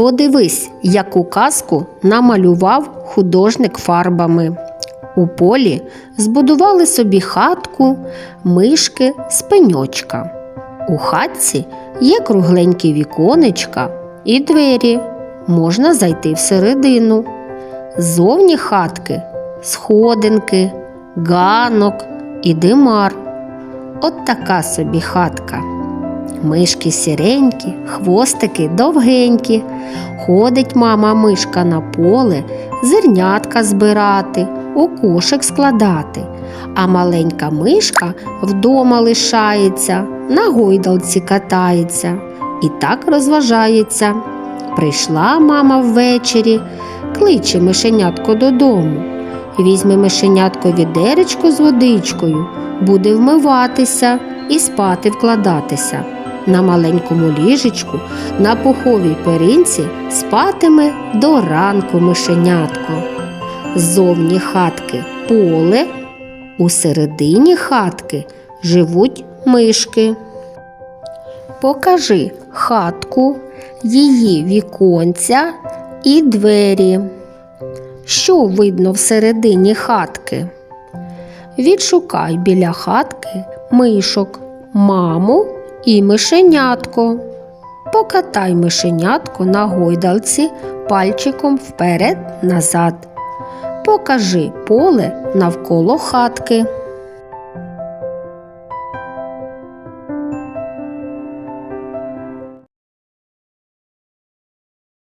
Подивись, яку казку намалював художник фарбами. У полі збудували собі хатку, мишки з пеньочка. У хатці є кругленькі віконечка і двері. Можна зайти всередину. Зовні хатки сходинки, ганок і димар. От така собі хатка. Мишки сіренькі, хвостики довгенькі. Ходить мама мишка на поле, зернятка збирати, у кошик складати. А маленька мишка вдома лишається, на гойдалці катається і так розважається. Прийшла мама ввечері, кличе мишенятко додому. Візьме мишенятко відеречко з водичкою, буде вмиватися і спати вкладатися. На маленькому ліжечку, на пуховій перинці спатиме до ранку мишенятко. Ззовні хатки поле, у середині хатки живуть мишки. Покажи хатку, її віконця і двері. Що видно всередині хатки? Відшукай біля хатки мишок, маму і мишенятко. Покатай мишенятко на гойдалці пальчиком вперед назад. Покажи поле навколо хатки.